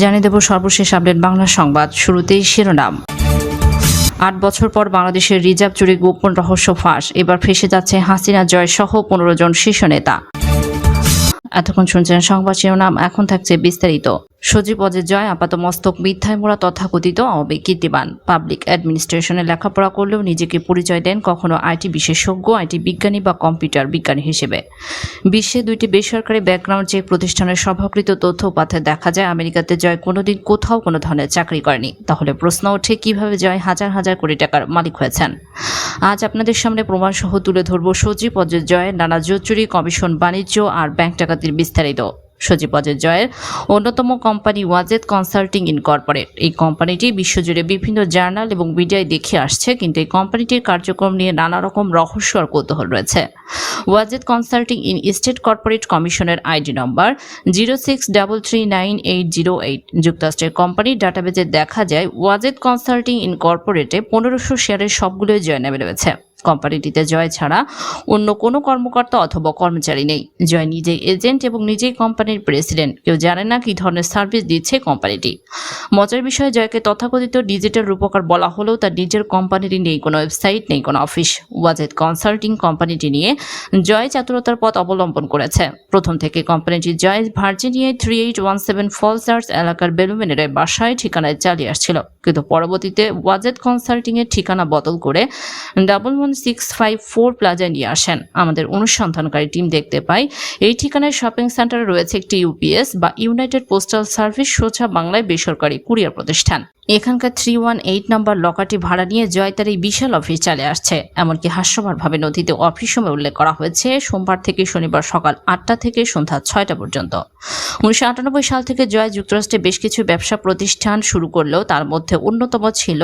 জানিয়ে দেব সর্বশেষ আপডেট বাংলা সংবাদ শুরুতেই শিরোনাম। আট বছর পর বাংলাদেশের রিজার্ভ চুরি গোপন রহস্য ফাঁস, এবার ফেসে যাচ্ছে হাসিনা জয় সহ পনেরো জন শীর্ষ নেতা। এতক্ষণ শুনছেন সংবাদ শিরোনাম, এখন থাকছে বিস্তারিত। সজীব অজয় জয়, আপাত মস্তক মিথ্যায় মোড়া তথাকথিত আওয়ামী কীর্তিবান। পাবলিক অ্যাডমিনিস্ট্রেশনে লেখাপড়া করলেও নিজেকে পরিচয় দেন কখনো আইটি বিশেষজ্ঞ, আইটি বিজ্ঞানী বা কম্পিউটার বিজ্ঞানী হিসেবে। বিশ্বে দুইটি বেসরকারি ব্যাকগ্রাউন্ড চেক প্রতিষ্ঠানের সভাকৃত তথ্য উপাত্তে দেখা যায়, আমেরিকাতে জয় কোনোদিন কোথাও কোনো ধরনের চাকরি করেনি। তাহলে প্রশ্ন ওঠে, কীভাবে জয় হাজার হাজার কোটি টাকার মালিক হয়েছেন? আজ আপনাদের সামনে প্রমাণসহ তুলে ধরব সজীব অজয় জয়ের নানা জোচুরি কমিশন, বাণিজ্য আর ব্যাংক ডাকাতির বিস্তারিত। সজীব অজয় জয়ের অন্যতম কোম্পানি ওয়াজেদ কনসাল্টিং ইনকর্পোরেট। এই কোম্পানিটি বিশ্বজুড়ে বিভিন্ন জার্নাল এবং মিডিয়ায় দেখে আসছে, কিন্তু এই কোম্পানিটির কার্যক্রম নিয়ে নানা রকম রহস্য আর কৌতূহল রয়েছে। Wazed consulting in state corporate কমিশনের ID number zero six double three nine eight zero eight. যুক্তরাষ্ট্রের কোম্পানির ডাটাবেজে দেখা যায়, ওয়াজেদ কনসাল্টিং ইনকর্পোরেটে পনেরোশো শেয়ারের সবগুলোই জয় নামে রয়েছে। কোম্পানিটিতে জয় ছাড়া অন্য কোনো কর্মকর্তা অথবা কর্মচারী নেই। জয় নিজেই এজেন্ট এবং নিজেই কোম্পানির প্রেসিডেন্ট। কেউ জানে না কি ধরনের সার্ভিস দিচ্ছে কোম্পানিটি। মজার বিষয়ে, জয়কে তথাকথিত ডিজিটাল রূপকার বলা হলেও তার নিজের কোম্পানিটি নেই, কোনো ওয়েবসাইট নেই, কোনো অফিস। ওয়াজেদ কনসাল্টিং কোম্পানিটি নিয়ে জয় চাতুরতার পথ অবলম্বন করেছে। প্রথম থেকে কোম্পানিটি জয় ভার্জিনিয়ায় থ্রি এইট ওয়ান সেভেন ফলসার্স এলাকার বেলুমেনের বাসায় ঠিকানায় চালিয়ে আসছিল। কিন্তু পরবর্তীতে ওয়াজেদ কনসাল্টিংয়ের ঠিকানা বদল করে double one six five four প্লাজায় নিয়ে আসেন। আমাদের অনুসন্ধানকারী টিম দেখতে পাই এই ঠিকানায় শপিং সেন্টারে রয়েছে একটি ইউপিএস বা ইউনাইটেড পোস্টাল সার্ভিস সোজা বাংলায় বেসরকারি কুরিয়ার প্রতিষ্ঠান। এখানকার থ্রি ওয়ান এইট নম্বর লকারটি ভাড়া নিয়ে জয় তার এই বিশাল অফিস চালে আসছে। এমনকি হাস্যকরভাবে নথিতে অফিস সময় উল্লেখ করা হয়েছে, সোমবার থেকে শনিবার সকাল আটটা থেকে সন্ধ্যা ছয়টা পর্যন্ত। উনিশশো আটানব্বই সাল থেকে জয় যুক্তরাষ্ট্রে বেশ কিছু ব্যবসা প্রতিষ্ঠান শুরু করলেও তার মধ্যে অন্যতম ছিল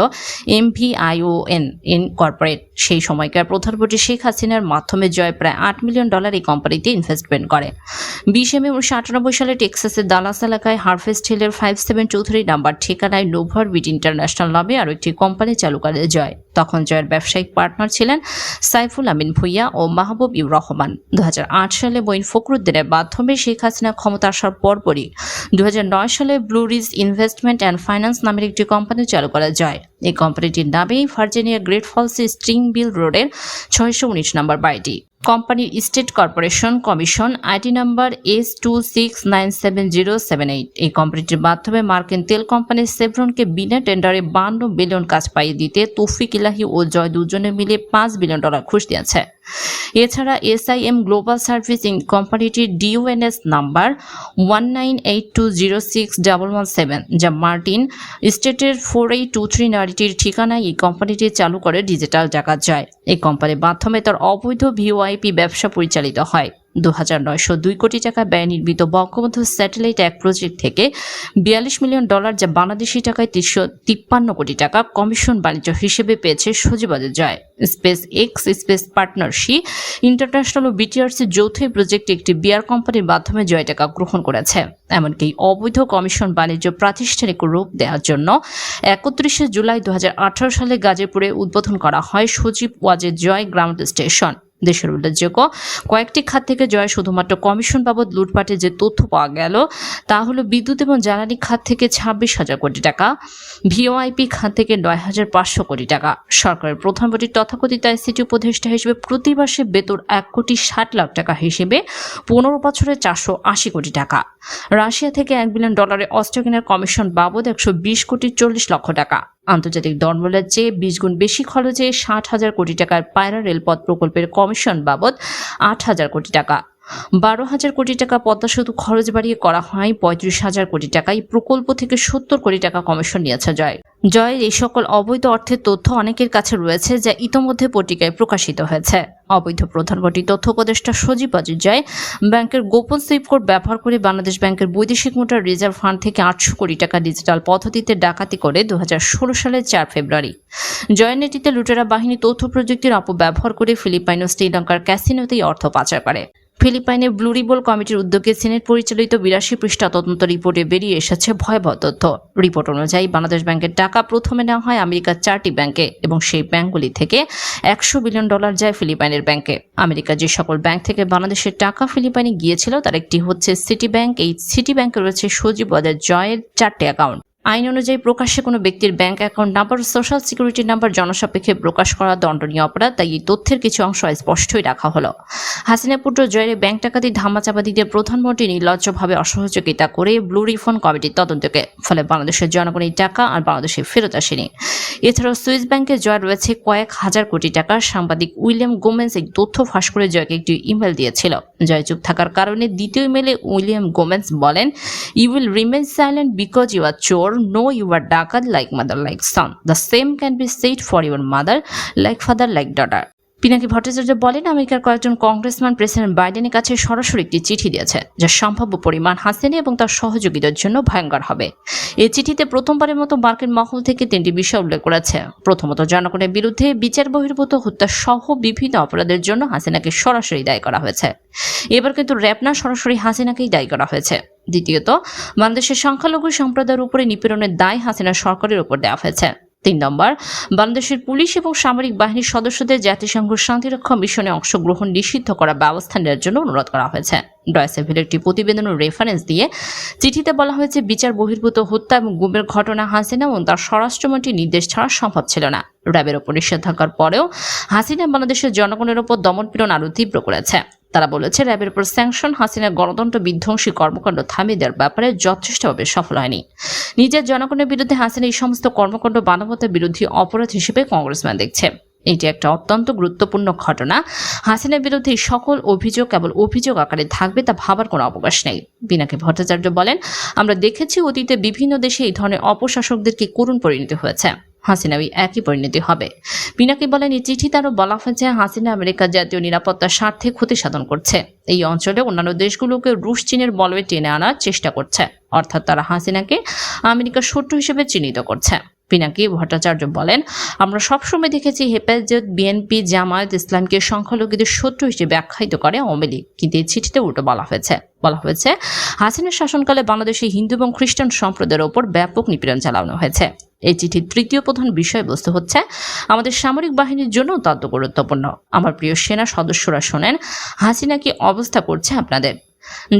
এমভিআইওএন ইন কর্পোরেট সেই সময়কার প্রধানমন্ত্রী শেখ হাসিনার মাধ্যমে জয় প্রায় আট মিলিয়ন ডলার এই কোম্পানিতে ইনভেস্টমেন্ট করে। বিশে মে উনিশশো আটানব্বই সালে টেক্সাসের দালাস এলাকায় হারভেস্ট হিলের ফাইভ সেভেন চৌধুরী নাম্বার ঠিকানায় নোভার বিট ইন্টারন্যাশনাল নামে আরও একটি কোম্পানি চালু করে জয়। তখন জয়ের ব্যবসায়িক পার্টনার ছিলেন সাইফুল আমিন ভুইয়া ও মাহবুব ইউর রহমান। দু হাজার আট সালে বইন ফখরুদ্দিনের মাধ্যমে শেখ হাসিনা ক্ষমতা আসার পরপরই দু হাজার নয় সালে Blue Ridge Investment and Finance নামের একটি কোম্পানি চালু করা যায় এই কোম্পানিটির নামেই ভার্জিনিয়া গ্রেট ফলসে স্ট্রিং বিল রোডের ছয়শো উনিশ নম্বর বাড়িটি। কোম্পানির state corporation commission IT number S two six nine seven zero seven eight. এই কোম্পানিটির মাধ্যমে মার্কিন তেল কোম্পানি সেভরনকে বিনা টেন্ডারে বান্ন বিলিয়ন কাজ পাইয়ে দিতে তৌফিক ইলাহি ও জয় দুজনে মিলে পাঁচ বিলিয়ন ডলার ঘুষ দিয়েছে। এছাড়া S I M global servicing কোম্পানিটির DUNS number one nine eight two zero six double one seven যা মার্টিন স্টেটের ফোর এইট টু থ্রি নারীটির ঠিকানায় এই কোম্পানিটি চালু করে ডিজিটাল ডাকাত যায়। এই কোম্পানির মাধ্যমে তার অবৈধ ভিওআইপি ব্যবসা পরিচালিত হয়। দু হাজার নয়শো দুই কোটি টাকা ব্যয় নির্মিত বঙ্গবন্ধু স্যাটেলাইট এক প্রজেক্ট থেকে বিয়াল্লিশ মিলিয়ন ডলার যা বাংলাদেশি টাকায় তিনশো তিপ্পান্ন কোটি টাকা কমিশন বাণিজ্য হিসেবে পেয়েছে সজীবাজে Joy. SpaceX, space partnership, international ও বিটিআরসি যৌথ প্রজেক্টে একটি বিয়ার কোম্পানির মাধ্যমে জয় টাকা গ্রহণ করেছে। এমনকি অবৈধ কমিশন বাণিজ্য প্রাতিষ্ঠানিক রূপ দেওয়ার জন্য একত্রিশে জুলাই দু হাজার আঠারো সালে গাজীপুরে উদ্বোধন করা হয় সজীব ওয়াজেদ জয় গ্রাউন্ড স্টেশন। দেশের উল্লেখযোগ্য। কয়েকটি খাত থেকে জয় শুধুমাত্র কমিশন বাবদ লুটপাটে যে তথ্য পাওয়া গেল, তা হলো বিদ্যুৎ এবং জ্বালানি খাত থেকে ছাব্বিশ হাজার কোটি টাকা, ভিওআইপি খাত থেকে নয় হাজার পাঁচশো কোটি টাকা। সরকারের প্রধানমন্ত্রী তথাকথিত আইসিটি উপদেষ্টা হিসেবে প্রতি মাসে বেতন এক কোটি ষাট লাখ টাকা হিসেবে পনেরো বছরে চারশো আশি কোটি টাকা। রাশিয়া থেকে এক বিলিয়ন ডলারে অস্ত্র কেনার কমিশন বাবদ একশো বিশ কোটি চল্লিশ লক্ষ টাকা। আন্তর্জাতিক দরমূল্যের চেয়ে বিশ গুণ বেশি খরচে ষাট হাজার কোটি টাকার পায়রা রেলপথ প্রকল্পের কমিশন বাবদ আট হাজার কোটি টাকা। বারো হাজার কোটি টাকা পদ্মা সেতু খরচ বাড়িয়ে করা হয় পঁয়ত্রিশ হাজার কোটি টাকা এই প্রকল্প থেকে সত্তর কোটি টাকা কমিশন নিয়েছে জয়। জয়ের এই সকল অবৈধ অর্থের তথ্য অনেকের কাছে রয়েছে যা ইতোমধ্যে পত্রিকায় প্রকাশিত হয়েছে। অবৈধ প্রধান প্রধানমন্ত্রী তথ্য উপদেষ্টা সজীব অজিত জয় ব্যাংকের গোপন সুইপ কোড ব্যবহার করে বাংলাদেশ ব্যাংকের বৈদেশিক মুদ্রা রিজার্ভ ফান্ড থেকে আটশো কোটি টাকা ডিজিটাল পদ্ধতিতে ডাকাতি করে দু হাজার ষোলো সালের চার ফেব্রুয়ারি। জয়ের নেতৃত্বে লুটেরা বাহিনী তথ্য প্রযুক্তির অপব্যবহার করে ফিলিপাইন ও শ্রীলঙ্কার ক্যাসিনোতেই অর্থ পাচার করে। ফিলিপাইনে ব্লু রিবল কমিটির উদ্যোগে সিনেট পরিচালিত বিরাশি পৃষ্ঠা তদন্ত রিপোর্টে বেরিয়ে এসেছে ভয়াবহ তথ্য। রিপোর্ট অনুযায়ী বাংলাদেশ ব্যাংকের টাকা প্রথমে নেওয়া হয় আমেরিকার চারটি ব্যাংকে এবং সেই ব্যাংকগুলি থেকে একশো বিলিয়ন ডলার যায় ফিলিপাইনের ব্যাংকে। আমেরিকা যে সকল ব্যাংক থেকে বাংলাদেশের টাকা ফিলিপাইনে গিয়েছিল, তার একটি হচ্ছে সিটি ব্যাংক এই সিটি ব্যাংকে রয়েছে সজীব বাজার জয়ের চারটি অ্যাকাউন্ট। আইন অনুযায়ী প্রকাশ্যে কোনো ব্যক্তির bank account number social security number জনসাপেক্ষে প্রকাশ করা দণ্ডনীয় অপরাধ, তাই এই তথ্যের কিছু অংশ স্পষ্টই রাখা হলো। হাসিনা পুত্র জয়ের ব্যাংক টাকাতি ধামাচাপা দিতে প্রধানমন্ত্রী নির্লজ্জভাবে অসহযোগিতা করে ব্লু রিফন্ড কমিটির তদন্তকে, ফলে বাংলাদেশের জনগণের টাকা আর বাংলাদেশে ফেরত আসেনি। এছাড়াও সুইস ব্যাংকে জয় রয়েছে কয়েক হাজার কোটি টাকা। সাংবাদিক উইলিয়াম গোমেন্স এই তথ্য ফাঁস করে জয়কে একটি ইমেল দিয়েছিল। জয় চুপ থাকার কারণে দ্বিতীয় ইমেলে উইলিয়াম গোমেন্স বলেন you will remain silent because you are চোর Know you are Dakar like mother, like son. The same can be said for your mother, like father, like daughter. Pinaki Bhattacharya বলেন, আমেরিকার কয়েকজন কংগ্রেসম্যান প্রেসিডেন্ট বাইডেনের কাছে সরাসরি একটি চিঠি দিয়েছে, যা সম্ভাব্য পরিমাণ হাসিনা এবং তার সহযোগীদের জন্য ভয়ঙ্কর হবে। এই চিঠিতে প্রথমবারের মতো মার্কিন মহল থেকে তিনটি বিষয় উল্লেখ করেছে। প্রথমত, জনগণের বিরুদ্ধে বিচার বহির্ভূত হত্যা সহ বিভিন্ন অপরাধের জন্য হাসিনাকে সরাসরি দায়ী করা হয়েছে। এবার কিন্তু র্যাপনা সরাসরি হাসিনাকেই দায়ী করা হয়েছে। দ্বিতীয়ত, বাংলাদেশের সংখ্যালঘু সম্প্রদায়ের উপরে নিপীড়নের দায় হাসিনা সরকারের উপর দেওয়া হয়েছে। তিন নম্বর, বাংলাদেশের পুলিশ এবং সামরিক বাহিনীর সদস্যদের জাতিসংঘ শান্তিরক্ষা মিশনে অংশগ্রহণ নিষিদ্ধ করা ব্যবস্থা নেওয়ার জন্য অনুরোধ করা হয়েছে। ডয়সেভিল একটি প্রতিবেদনের রেফারেন্স দিয়ে চিঠিতে বলা হয়েছে, বিচার বহির্ভূত হত্যা এবং গুমের ঘটনা হাসিনা এবং তার স্বরাষ্ট্রমন্ত্রীর নির্দেশ ছাড়া সম্ভব ছিল না। র্যাবের ওপর নিষেধাজ্ঞার পরেও হাসিনা বাংলাদেশের জনগণের ওপর দমনপীড়ন আরও তীব্র করেছে। তারা বলেছে র্যাবের উপর স্যাংশন হাসিনার গণতন্ত্র বিধ্বংসী কর্মকাণ্ড থামিয়ে দেওয়ার ব্যাপারে যথেষ্টভাবে সফল হয়নি। নিজের জনগণের বিরুদ্ধে হাসিনা এই সমস্ত কর্মকাণ্ড মানবতা বিরোধী অপরাধ হিসেবে কংগ্রেসম্যান দেখছে। এটি একটা অত্যন্ত গুরুত্বপূর্ণ ঘটনা। হাসিনার বিরুদ্ধে সকল অভিযোগ, কেবল অভিযোগ আকারে থাকবে তা ভাবার কোনো অবকাশ নেই। বিনাকে ভট্টাচার্য বলেন, আমরা দেখেছি অতীতে বিভিন্ন দেশে এই ধরনের অপশাসকদেরকে করুণ পরিণতি হয়েছে। হাসিনা ওই একই পরিণতি হবে। পিনাকি বলেন, এই চিঠিতে আরও বলা হয়েছে, হাসিনা আমেরিকার জাতীয় নিরাপত্তার স্বার্থে ক্ষতি সাধন করছে। এই অঞ্চলে অন্যান্য দেশগুলোকে রুশ চীনের বলয়ে টেনে আনার চেষ্টা করছে। অর্থাৎ তারা হাসিনাকে আমেরিকার শত্রু হিসেবে চিহ্নিত করছে। পিনাকি ভট্টাচার্য বলেন, আমরা সবসময় দেখেছি হেফাজত বিএনপি জামায়াত ইসলামকে সংখ্যালঘুদের শত্রু হিসেবে আখ্যায়িত করে আওয়ামী লীগ। কিন্তু এই চিঠিতে উল্টো বলা হয়েছে? বলা হয়েছে, হাসিনার শাসনকালে বাংলাদেশে হিন্দু এবং খ্রিস্টান সম্প্রদায়ের ওপর ব্যাপক নিপীড়ন চালানো হয়েছে। এই চিঠির তৃতীয় প্রধান বিষয়বস্তু হচ্ছে, আমাদের সামরিক বাহিনীর জন্য অত্যন্ত গুরুত্বপূর্ণ। আমার প্রিয় সেনা সদস্যরা শোনেন, হাসিনা কি অবস্থা করছে আপনাদের?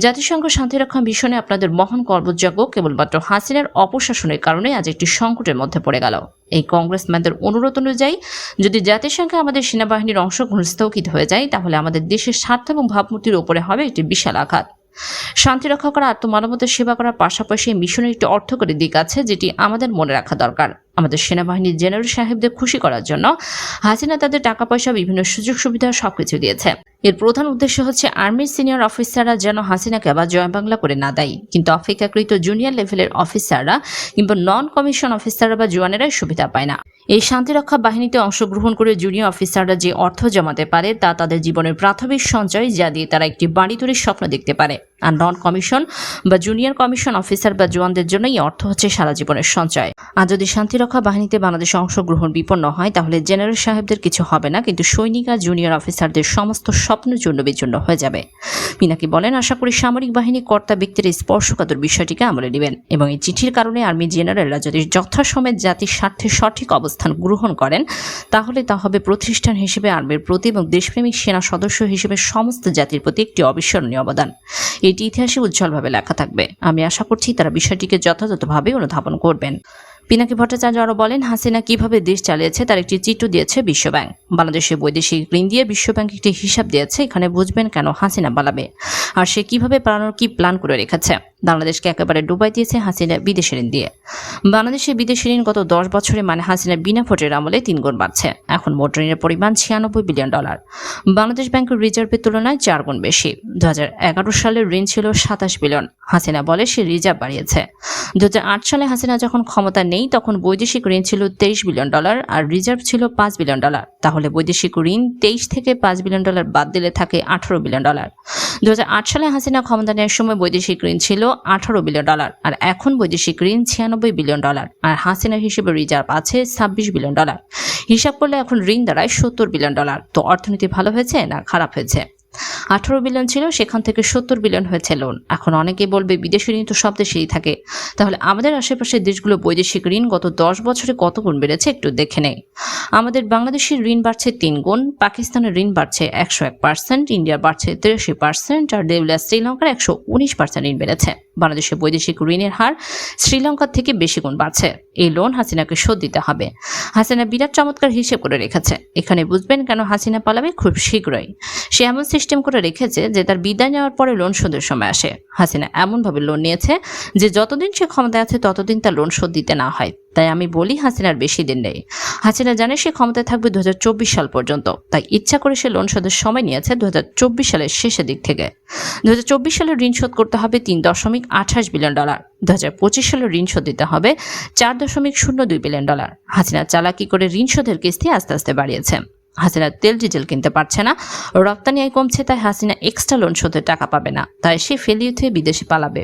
জাতিসংঘ শান্তিরক্ষা মিশনে আপনাদের মহান কর্মযজ্ঞ কেবলমাত্র হাসিনার অপশাসনের কারণে আজ একটি সংকটের মধ্যে পড়ে গেল। এই কংগ্রেসম্যানদের অনুরোধ অনুযায়ী, যদি জাতিসংঘে আমাদের সেনাবাহিনীর অংশগ্রহণ স্থগিত হয়ে যায়, তাহলে আমাদের দেশের স্বার্থ এবং ভাবমূর্তির ওপরে হবে একটি বিশাল আঘাত। শান্তি রক্ষা করা, আত্মমানবতার সেবা করার পাশাপাশি মিশনের একটি অর্থকরী দিক আছে, যেটি আমাদের মনে রাখা দরকার। আমাদের সেনাবাহিনীর জেনারেল সাহেবদের খুশি করার জন্য হাসিনা তাদের টাকা পয়সা বিভিন্ন সুযোগ সুবিধা সবকিছু দিয়েছে। এর প্রধান উদ্দেশ্য হচ্ছে আর্মির সিনিয়র অফিসাররা যেন হাসিনাকে আবার জয় বাংলা করে না দেয়। কিন্তু অপেক্ষাকৃত জুনিয়র লেভেলের অফিসাররা কিংবা নন কমিশন অফিসাররা বা জোয়ানেরাই সুবিধা পায় না। এই শান্তিরক্ষা বাহিনীতে অংশগ্রহণ করে জুনিয়র অফিসাররা যে অর্থ জমাতে পারে তা তাদের জীবনের প্রাথমিক সঞ্চয়, যা দিয়ে তারা একটি বাড়ি তৈরির স্বপ্ন দেখতে পারে। আর নন কমিশন বা জুনিয়র কমিশন অফিসার বা জওয়ানদের জন্য এই অর্থ হচ্ছে সারা জীবনের সঞ্চয়। আর যদি শান্তিরক্ষা বাহিনীতে বাংলাদেশে অংশগ্রহণ বিপন্ন হয়, তাহলে জেনারেল সাহেবদের কিছু হবে না, কিন্তু সৈনিক আর জুনিয়র অফিসারদের সমস্ত স্বপ্ন জন্য বিচূর্ণ হয়ে যাবে। পিনাকি বলেন, আশা করি সামরিক বাহিনী কর্তা ব্যক্তির স্পর্শকাতর বিষয়টিকে আমলে নেবেন এবং এই চিঠির কারণে আর্মি জেনারেলরা যদি যথাসময়ে জাতির স্বার্থে সঠিক অবস্থান গ্রহণ করেন, তাহলে তা হবে প্রতিষ্ঠান হিসেবে আর্মির প্রতি এবং দেশপ্রেমিক সেনা সদস্য হিসেবে সমস্ত জাতির প্রতি একটি অবিস্মরণীয় অবদান। এটি ইতিহাসে উজ্জ্বলভাবে লেখা থাকবে। আমি আশা করছি তারা বিষয়টিকে যথাযথভাবে অনুধাবন করবেন। পিনাকি ভট্টাচার্য আরও বলেন, হাসিনা কীভাবে দেশ চালিয়েছে তার একটি চিত্র দিয়েছে বিশ্বব্যাংক। বাংলাদেশে বৈদেশিক ঋণ দিয়ে বিশ্বব্যাংক একটি হিসাব দিয়েছে, এখানে বুঝবেন কেন হাসিনা পালাবে আর সে কীভাবে পালানোর কি প্ল্যান করে রেখেছে। বাংলাদেশকে একেবারে ডুবাই দিয়েছে হাসিনা বিদেশি ঋণ দিয়ে। বাংলাদেশে বিদেশি ঋণ গত দশ বছরে মানে হাসিনা বিনা ভোটের আমলে তিন গুণ বাড়ছে। এখন মোট ঋণের পরিমাণ ছিয়ানব্বই বিলিয়ন ডলার। বাংলাদেশ ব্যাংকের রিজার্ভের তুলনায় চার গুণ বেশি। দু সালের ঋণ ছিল সাতাশ বিলিয়ন। হাসিনা বলে সে রিজার্ভ বাড়িয়েছে। দু হাজার আট সালে হাসিনা যখন ক্ষমতা নেই, তখন বৈদেশিক ঋণ ছিল তেইশ বিলিয়ন ডলার আর রিজার্ভ ছিল পাঁচ বিলিয়ন ডলার। তাহলে বৈদেশিক ঋণ তেইশ থেকে পাঁচ বিলিয়ন ডলার বাদ দিলে থাকে আঠারো বিলিয়ন ডলার। দু হাজার আট সালে হাসিনা ক্ষমতা নেওয়ার সময় বৈদেশিক ঋণ ছিল আঠারো বিলিয়ন ডলার আর এখন বৈদেশিক ঋণ ছিয়ানব্বই বিলিয়ন ডলার আর হাসিনা হিসেবে রিজার্ভ আছে ছাব্বিশ বিলিয়ন ডলার। হিসাব করলে এখন ঋণ দাঁড়ায় সত্তর বিলিয়ন ডলার। তো অর্থনীতি ভালো হয়েছে না খারাপ হয়েছে? আঠারো বিলিয়ন ছিল, সেখান থেকে সত্তর বিলিয়ন হয়েছে লোন এখন অনেকে বলবে বিদেশি ঋণ তো সব দেশেই থাকে। তাহলে আমাদের আশেপাশের দেশগুলো বৈদেশিক ঋণ গত দশ বছরে কত গুণ বেড়েছে একটু দেখে নেই। আমাদের বাংলাদেশের ঋণ বাড়ছে তিন গুণ, পাকিস্তানের ঋণ বাড়ছে একশো এক পার্সেন্ট, ইন্ডিয়ার বাড়ছে তিরাশি পার্সেন্ট, আর দেউলিয়া শ্রীলঙ্কার একশো উনিশ পার্সেন্ট ঋণ বেড়েছে। বাংলাদেশের বৈদেশিক ঋণের হার শ্রীলঙ্কার থেকে বেশি গুণ বাড়ছে। এই লোন হাসিনাকে শোধ দিতে হবে। হাসিনা বিরাট চমৎকার হিসেব করে রেখেছে। এখানে বুঝবেন কেন হাসিনা পালাবে? খুব শীঘ্রই। সে এমন সিস্টেম করে রেখেছে যে তার বিদায় নেওয়ার পরে লোন শোধের সময় আসে। হাসিনা এমনভাবে লোন নিয়েছে যে যতদিন সে ক্ষমতায় আছে ততদিন তার লোন শোধ দিতে না হয়। তাই আমি বলি হাসিনার বেশি দিন নেই। হাসিনা জানে সে ক্ষমতায় থাকবে দু হাজার চব্বিশ সাল পর্যন্ত। তাই ইচ্ছা করে সে লোন শোধের সময় নিয়েছে দু হাজার চব্বিশ সালের শেষের দিক থেকে। দুহাজার চব্বিশ সালে ঋণ শোধ করতে হবে তিন দশমিক আঠাশ বিলিয়ন ডলার দু হাজার পঁচিশ সালে ঋণ শোধ দিতে হবে চার দশমিক শূন্য দুই বিলিয়ন ডলার হাসিনা চালাকি করে ঋণ শোধের কিস্তি আস্তে আস্তে বাড়িয়েছে। হাসিনা তেল ডিজেল কিনতে পারছে না, রপ্তানি আয় কমছে, তাই হাসিনা এক্সট্রা লোন শোধের টাকা পাবে না, তাই সে ফেলিয়ে থুয়ে বিদেশে পালাবে।